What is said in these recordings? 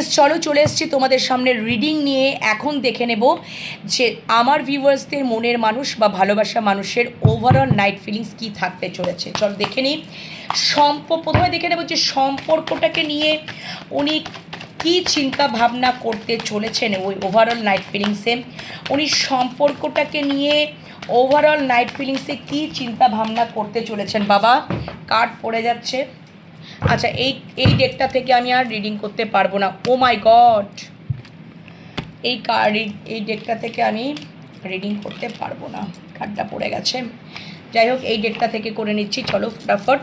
Yes চলো চলে এসেছি তোমাদের সামনে রিডিং নিয়ে। এখন দেখে নেব যে আমার ভিউয়ার্সদের মনের মানুষ বা ভালোবাসা মানুষের ওভারঅল নাইট ফিলিংস কী থাকতে চলেছে। চলো দেখে নিই। সম্প, প্রথমে দেখে নেব যে সম্পর্কটাকে নিয়ে উনি কী চিন্তা ভাবনা করতে চলেছেন ওই ওভারঅল নাইট ফিলিংসে উনি সম্পর্কটাকে নিয়ে ওভারঅল নাইট ফিলিংসে কী চিন্তা ভাবনা করতে চলেছেন? বাবা কার্ড পড়ে যাচ্ছে। আচ্ছা এই এই ডেকটা থেকে আমি আর রিডিং করতে পারব না। ও মাই গড এই কার্ড এই ডেকটা থেকে আমি রিডিং করতে পারব না। কার্ডটা পড়ে গেছে। যাই হোক, এই ডেকটা থেকে করে নিচ্ছি। চলো ফটাফট।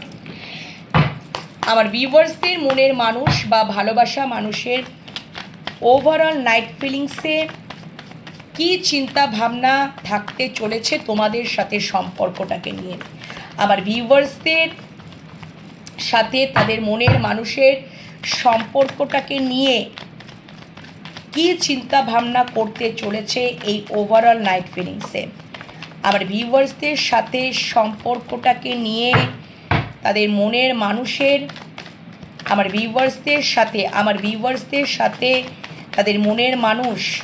আমার ভিউয়ার্সদের মনের মানুষ বা ভালোবাসা মানুষের ওভারঅল নাইট ফিলিংসে কী চিন্তা ভাবনা থাকতে চলেছে তোমাদের সাথে সম্পর্কটাকে নিয়ে? আমার ভিউয়ার্সদের সাথে তাদের মনের মানুষের সম্পর্কটাকে নিয়ে কী চিন্তা ভাবনা করতে চলেছে এই ওভারঅল নাইট ফিলিংসে আমার ভিউয়ার্সদের সাথে সম্পর্কটাকে নিয়ে, তাদের মনের মানুষের, আমার ভিউয়ার্সদের সাথে, আমার ভিউয়ার্সদের সাথে তাদের মনের মানুষ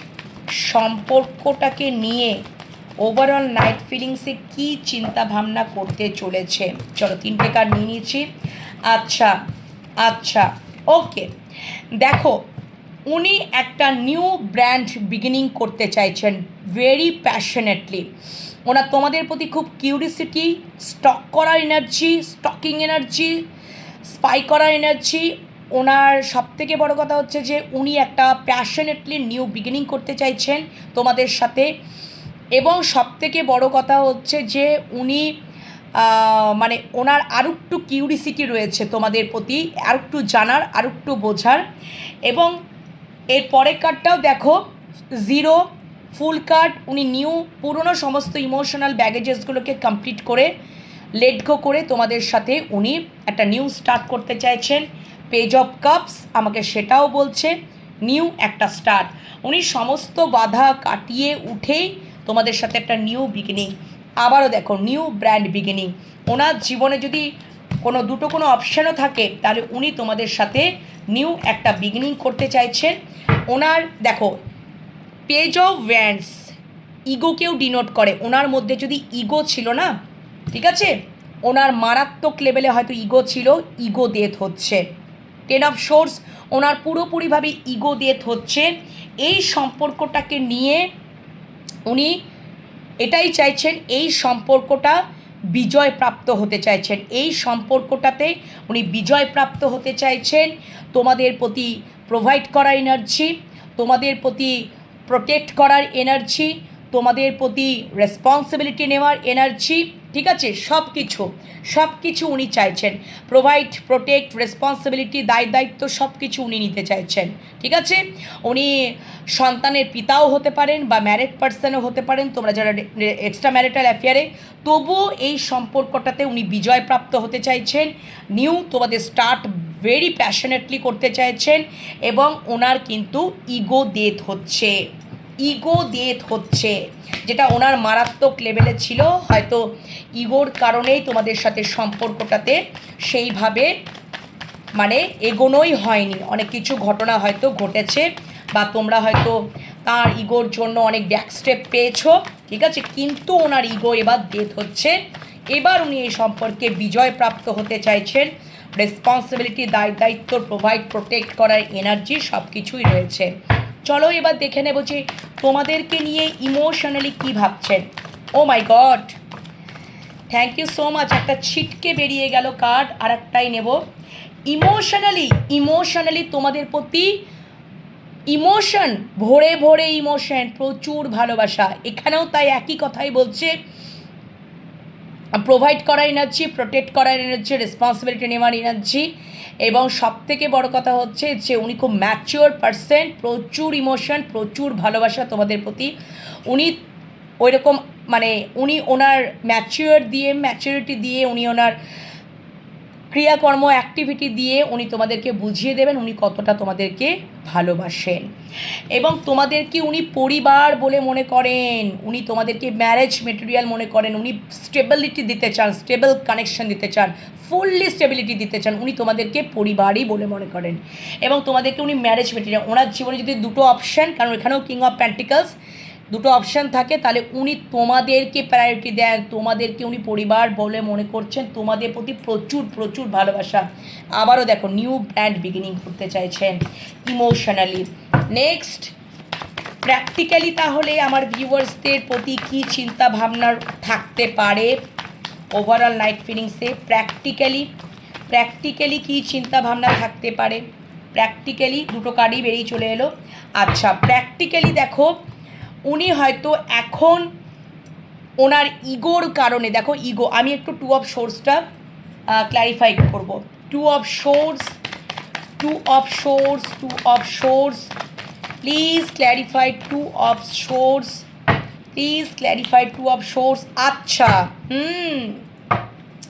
সম্পর্কটাকে নিয়ে ওভারঅল নাইট ফিলিংসে কী চিন্তা ভাবনা করতে চলেছে? চলো তিনটে কার্ড নিয়ে নিয়েছি আচ্ছা আচ্ছা ওকে দেখো, উনি একটা নিউ ব্র্যান্ড বিগিনিং করতে চাইছেন ভেরি প্যাশনেটলি ওনার তোমাদের প্রতি খুব কিউরিসিটি স্টক করার এনার্জি স্টকিং এনার্জি স্পাই করার এনার্জি ওনার সবথেকে বড় কথা হচ্ছে যে উনি একটা প্যাশনেটলি নিউ বিগিনিং করতে চাইছেন তোমাদের সাথে। এবং সবথেকে বড় কথা হচ্ছে যে উনি মানে ওনার আরও একটু কিউরিসিটি রয়েছে তোমাদের প্রতি, আর একটু জানার, আর একটু বোঝার। এবং এর পরের কার্ডটাও দেখো জিরো ফুল কার্ড উনি নিউ পুরনো সমস্ত ইমোশনাল ব্যাগেজেসগুলোকে কমপ্লিট করে লেট গো করে তোমাদের সাথে উনি একটা নিউ স্টার্ট করতে চাইছেন। পেজ অফ কাপস আমাকে সেটাও বলছে নিউ একটা স্টার্ট উনি সমস্ত বাধা কাটিয়ে উঠেই তোমাদের সাথে একটা নিউ বিগিনিং আবারও দেখো নিউ ব্র্যান্ড বিগিনিং ওনার জীবনে যদি কোনো, দুটো কোনো অপশানও থাকে, তাহলে উনি তোমাদের সাথে নিউ একটা বিগিনিং করতে চাইছেন। ওনার, দেখো পেজ অফ ভ্যান্স ইগোকেও ডিনোট করে। ওনার মধ্যে যদি ইগো ছিল না, ঠিক আছে? ওনার মারাত্মক লেভেলে হয়তো ইগো ছিল ইগো ডেথ হচ্ছে। টেন অফ সোর্স ওনার পুরোপুরিভাবে ইগো ডেথ হচ্ছে। এই সম্পর্কটাকে নিয়ে উনি এটাই চাইছেন, এই সম্পর্কটা বিজয়প্রাপ্ত হতে চাইছেন। এই সম্পর্কটাতে উনি বিজয়প্রাপ্ত হতে চাইছেন। তোমাদের প্রতি প্রোভাইড করা এনার্জি তোমাদের প্রতি প্রোটেক্ট করার এনার্জি তোমাদের প্রতি রেসপন্সিবিলিটি নেওয়ার এনার্জি ঠিক আছে? সব কিছু সব কিছু উনি চাইছেন। প্রোভাইড প্রোটেক্ট রেসপন্সিবিলিটি দায় দায়িত্ব সব কিছু উনি নিতে চাইছেন। ঠিক আছে? উনি সন্তানের পিতাও হতে পারেন বা ম্যারিড পার্সনও হতে পারেন। তোমরা যারা এক্সট্রা ম্যারিটাল অ্যাফেয়ারে তবুও এই সম্পর্কটাতে উনি বিজয় প্রাপ্ত হতে চাইছেন। নিউ তোমাদের স্টার্ট ভেরি প্যাশনেটলি করতে চাইছেন এবং ওনার কিন্তু ইগো ডেথ হচ্ছে। ইগো ডেথ হচ্ছে, যেটা ওনার মারাত্মক লেভেলে ছিল, হয়তো ইগোর কারণেই তোমাদের সাথে সম্পর্কটাতে সেইভাবে মানে এগোনোই হয়নি। অনেক কিছু ঘটনা হয়তো ঘটেছে বা তোমরা হয়তো তার ইগোর জন্য অনেক ব্যাক স্টেপ পেয়েছ, ঠিক আছে? কিন্তু ওনার ইগো এবার ডেথ হচ্ছে। এবার উনি এই সম্পর্কে বিজয় প্রাপ্ত হতে চাইছেন। রেসপন্সিবিলিটি দায় দায়িত্ব প্রোভাইড প্রোটেক্ট করার এনার্জি সব কিছুই রয়েছে। চলো এবার দেখে নেব যে তোমাদেরকে নিয়ে ইমোশনালি কী ভাবছেন। ও my God thank you so much একটা ছিটকে বেরিয়ে গেল কার্ড আর একটাই নেব। ইমোশনালি ইমোশনালি তোমাদের প্রতি ইমোশন ভরে ভরে ইমোশন প্রচুর ভালোবাসা। এখানেও তাই একই কথাই বলছে। প্রোভাইড করার এনার্জি প্রোটেক্ট করার এনার্জি রেসপন্সিবিলিটি নেওয়ার এনার্জি এবং সব থেকে বড় কথা হচ্ছে যে, উনি খুব ম্যাচিওর পার্সেন্ট প্রচুর ইমোশন প্রচুর ভালোবাসা তোমাদের প্রতি। উনি ওইরকম মানে উনি ওনার ম্যাচিওর দিয়ে ম্যাচিউরিটি দিয়ে উনি ওনার ক্রিয়াকর্ম অ্যাক্টিভিটি দিয়ে উনি তোমাদেরকে বুঝিয়ে দেবেন উনি কতটা তোমাদেরকে ভালোবাসেন। এবং তোমাদেরকে উনি পরিবার বলে মনে করেন, উনি তোমাদেরকে ম্যারেজ মেটেরিয়াল মনে করেন, উনি স্টেবিলিটি দিতে চান স্টেবল কানেকশন দিতে চান ফুললি স্টেবিলিটি দিতে চান, উনি তোমাদেরকে পরিবারই বলে মনে করেন। এবং তোমাদেরকে উনি ম্যারেজ মেটেরিয়াল ওনার জীবনে যদি দুটো অপশান কারণ এখানেও কিং অফ প্যান্টিকালস দুটো অপশান থাকে, তাহলে উনি তোমাদেরকে প্রায়োরিটি দেন, তোমাদেরকে উনি পরিবার বলে মনে করছেন, তোমাদের প্রতি প্রচুর প্রচুর ভালোবাসা। আবারও দেখো নিউ ব্র্যান্ড বিগিনিং করতে চাইছেন ইমোশনালি নেক্সট প্র্যাকটিক্যালি তাহলে আমার ভিউয়ার্সদের প্রতি কী চিন্তা ভাবনার থাকতে পারে? ওভারঅল নাইট ফিলিংসে প্র্যাকটিক্যালি প্র্যাকটিক্যালি কী চিন্তা ভাবনা থাকতে পারে? প্র্যাকটিক্যালি দুটো কার্ডই বেরিয়ে চলে এলো। আচ্ছা প্র্যাকটিক্যালি দেখো উনি হয়তো এখন ওনার ইগোর কারণে, দেখো ইগো, আমি একটু টু অফ সোর্সটা ক্ল্যারিফাই করব। Two of swords two of swords two of swords please clarify two of swords please clarify two of swords আচ্ছা হুম।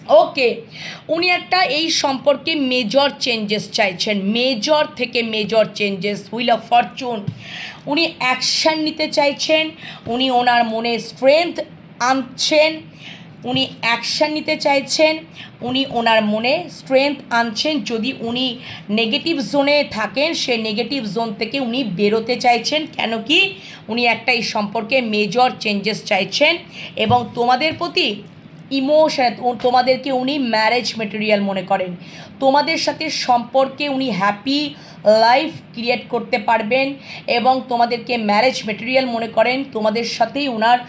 ওকে উনি একটা এই সম্পর্কে মেজর চেঞ্জেস চাইছেন। মেজর থেকে major changes wheel of fortune উনি অ্যাকশান নিতে চাইছেন। উনি ওনার মনে স্ট্রেংথ আনছেন। উনি অ্যাকশান নিতে চাইছেন। উনি ওনার মনে স্ট্রেংথ আনছেন। যদি উনি নেগেটিভ জোনে থাকেন, সেই নেগেটিভ জোন থেকে উনি বেরোতে চাইছেন। কেন কি? উনি একটা এই সম্পর্কে মেজর চেঞ্জেস চাইছেন। এবং তোমাদের প্রতি ইমোশন তোমাদেরকে উনি ম্যারেজ মেটেরিয়াল মনে করেন। তোমাদের সাথে সম্পর্কে উনি হ্যাপি লাইফ ক্রিয়েট করতে পারবেন এবং তোমাদেরকে ম্যারেজ মেটেরিয়াল মনে করেন। তোমাদের সাথেই ওনার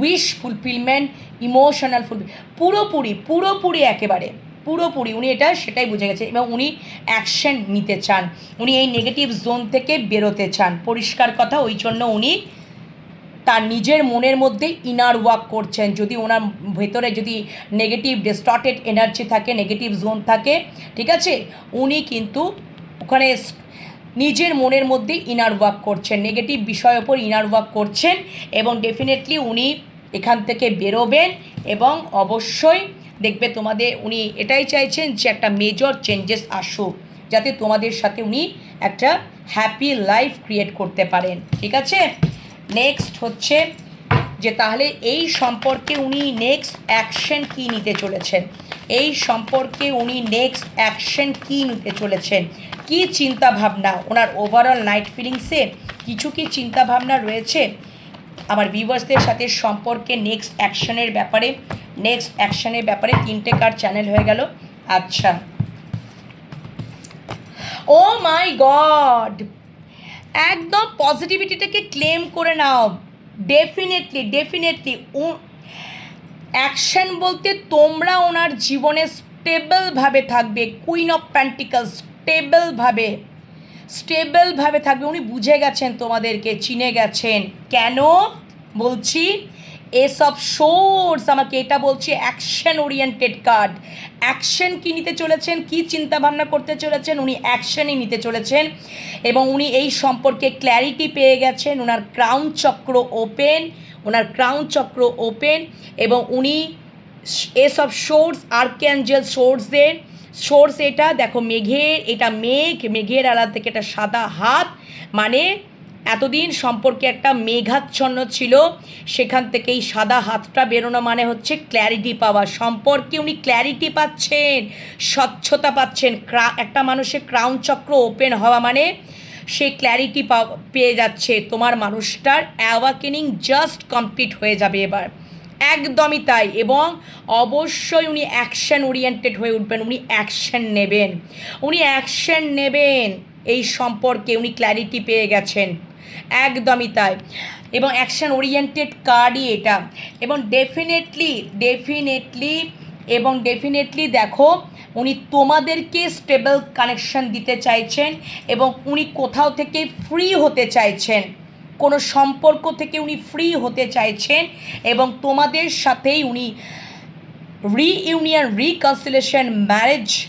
উইশ ফুলফিলমেন্ট, ইমোশনাল ফুল, পুরোপুরি পুরোপুরি একেবারে, পুরোপুরি উনি এটা সেটাই বুঝে গেছে এবং উনি অ্যাকশন নিতে চান। উনি এই নেগেটিভ জোন থেকে বেরোতে চান। পরিষ্কার কথা, ওই জন্য উনি তার নিজের মনের মধ্যে ইনার ওয়ার্ক করছেন। যদি ওনার ভেতরে যদি নেগেটিভ ডিস্টর্টেড এনার্জি থাকে নেগেটিভ জোন থাকে, ঠিক আছে? উনি কিন্তু ওখানে নিজের মনের মধ্যে ইনার ওয়ার্ক করছেন। নেগেটিভ বিষয়ের ওপর ইনার ওয়ার্ক করছেন এবং ডেফিনেটলি উনি এখান থেকে বেরোবেন এবং অবশ্যই দেখবে তোমাদের, উনি এটাই চাইছেন যে একটা মেজর চেঞ্জেস আসুক, যাতে তোমাদের সাথে উনি একটা হ্যাপি লাইফ ক্রিয়েট করতে পারেন। ঠিক আছে? নেক্সট হচ্ছে যে তাহলে এই সম্পর্কে উনি নেক্সট অ্যাকশন কী নিতে চলেছেন? এই সম্পর্কে উনি নেক্সট অ্যাকশন কী নিতে চলেছেন? কী চিন্তা ভাবনা ওনার ওভারঅল নাইট ফিলিংসে কিছু কি চিন্তা ভাবনা রয়েছে? আমার ভিউয়ার্সদের সাথে সম্পর্কে নেক্সট অ্যাকশনের ব্যাপারে নেক্সট অ্যাকশনের ব্যাপারে তিনটে কার চ্যানেল হয়ে গেল। আচ্ছা। ও মাই গড একদম পজিটিভিটিটাকে ক্লেম করে নাও। ডেফিনেটলি ডেফিনেটলি অ্যাকশন বলতে তোমরা ওনার জীবনে স্টেবলভাবে থাকবে কুইন অফ প্যান্টিকাল স্টেবলভাবে স্টেবলভাবে থাকবে, উনি বুঝে গেছেন তোমাদেরকে, চিনে গেছেন। কেন? বলছি এসব সোর্স আমাকে এটা বলছে অ্যাকশন ওরিয়েন্টেড কার্ড অ্যাকশন কী নিতে চলেছেন, কী চিন্তা ভাবনা করতে চলেছেন, উনি অ্যাকশনই নিতে চলেছেন। এবং উনি এই সম্পর্কে ক্ল্যারিটি পেয়ে গেছেন ওনার ক্রাউন চক্র ওপেন ওনার ক্রাউন চক্র ওপেন এবং উনি এসব সোর্স আর্ক্যাঞ্জেল সোর্সদের সোর্স এটা, দেখো, মেঘের, এটা মেঘ, মেঘের আড়াল থেকে এটা সাদা হাত মানে এতদিন সম্পর্কে একটা মেঘাচ্ছন্ন ছিল, সেখান থেকে এই সাদা হাতটা বেরোনো মানে হচ্ছে ক্ল্যারিটি পাওয়া। সম্পর্কে উনি ক্ল্যারিটি পাচ্ছেন, স্বচ্ছতা পাচ্ছেন একটা মানুষের ক্রাউন চক্র ওপেন হওয়া মানে সে ক্ল্যারিটি পেয়ে যাচ্ছে। তোমার মানুষটার অ্যাওয়াকেনিং জাস্ট কমপ্লিট হয়ে যাবে এবার। একদমই তাই এবং অবশ্যই উনি অ্যাকশন ওরিয়েন্টেড হয়ে উঠবেন, উনি অ্যাকশন নেবেন। উনি অ্যাকশন নেবেন, এই সম্পর্কে উনি ক্ল্যারিটি পেয়ে গেছেন। একদমই তাই। এবং অ্যাকশন ওরিয়েন্টেড কার্ডই এটা। এবং ডেফিনেটলি ডেফিনেটলি এবং ডেফিনেটলি দেখো, উনি তোমাদেরকে স্টেবল কানেকশন দিতে চাইছেন এবং উনি কোথাও থেকে ফ্রি হতে চাইছেন। কোনো সম্পর্ক থেকে উনি ফ্রি হতে চাইছেন এবং তোমাদের সাথেই উনি রিইউনিয়ন রিকনসিলেশন ম্যারেজ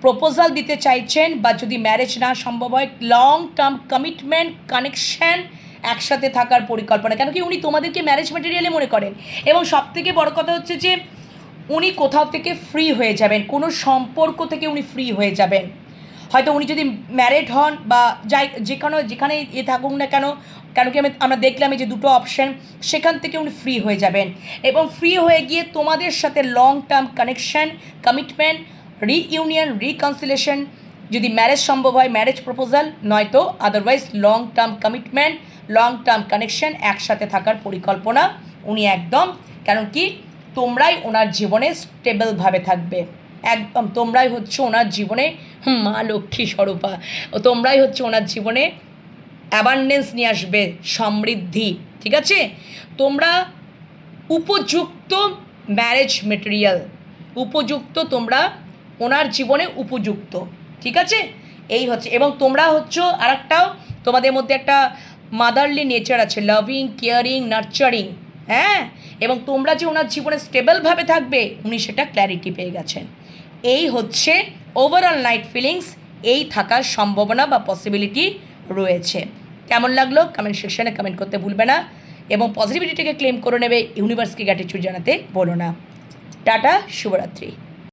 প্রপোজাল দিতে চাইছেন বা যদি ম্যারেজ না সম্ভব হয় লং টার্ম কমিটমেন্ট কানেকশন একসাথে থাকার পরিকল্পনা। কেন কি উনি তোমাদেরকে ম্যারেজ ম্যাটেরিয়ালে মনে করেন। এবং সব থেকে বড় কথা হচ্ছে যে, উনি কোথাও থেকে ফ্রি হয়ে যাবেন। কোনো সম্পর্ক থেকে উনি ফ্রি হয়ে যাবেন। হয়তো উনি যদি ম্যারেড হন বা যাই, যেখানে যেখানে এ থাকুক না কেন কেন কি আমি, আমরা দেখলাম যে দুটো অপশন সেখান থেকে উনি ফ্রি হয়ে যাবেন। এবং ফ্রি হয়ে গিয়ে তোমাদের সাথে long term connection commitment reunion reconciliation যদি ম্যারেজ সম্ভব হয় ম্যারেজ প্রপোজাল নয়তো otherwise long term commitment long term connection একসাথে থাকার পরিকল্পনা, উনি একদম, কারণ কি? তোমরাই ওনার জীবনে স্টেবলভাবে থাকবে। একদম, তোমরাই হচ্ছে ওনার জীবনে মা লক্ষ্মী স্বরূপা, তোমরাই হচ্ছে ওনার জীবনে অ্যাবান্ডেন্স নিয়ে আসবে, সমৃদ্ধি, ঠিক আছে? তোমরা উপযুক্ত ম্যারেজ মেটেরিয়াল উপযুক্ত তোমরা ওনার জীবনে উপযুক্ত, ঠিক আছে? এই হচ্ছে, এবং তোমরা হচ্ছে আর একটাও তোমাদের মধ্যে একটা মাদারলি নেচার আছে লাভিং কেয়ারিং নার্চারিং হ্যাঁ? এবং তোমরা যে ওনার জীবনে স্টেবলভাবে থাকবে, উনি সেটা ক্ল্যারিটি পেয়ে গেছেন। এই হচ্ছে ওভারঅল নাইট ফিলিংস এই থাকার সম্ভাবনা বা পসিবিলিটি রয়েছে। কেমন লাগল? কমেন্ট সেকশনে কমেন্ট করতে ভুলবে না, এবং পজিটিভিটিটাকে ক্লেম করে নেবে ইউনিভার্সকে গ্যাটিচিউড জানাতে বলো না। টাটা, শুভরাত্রি।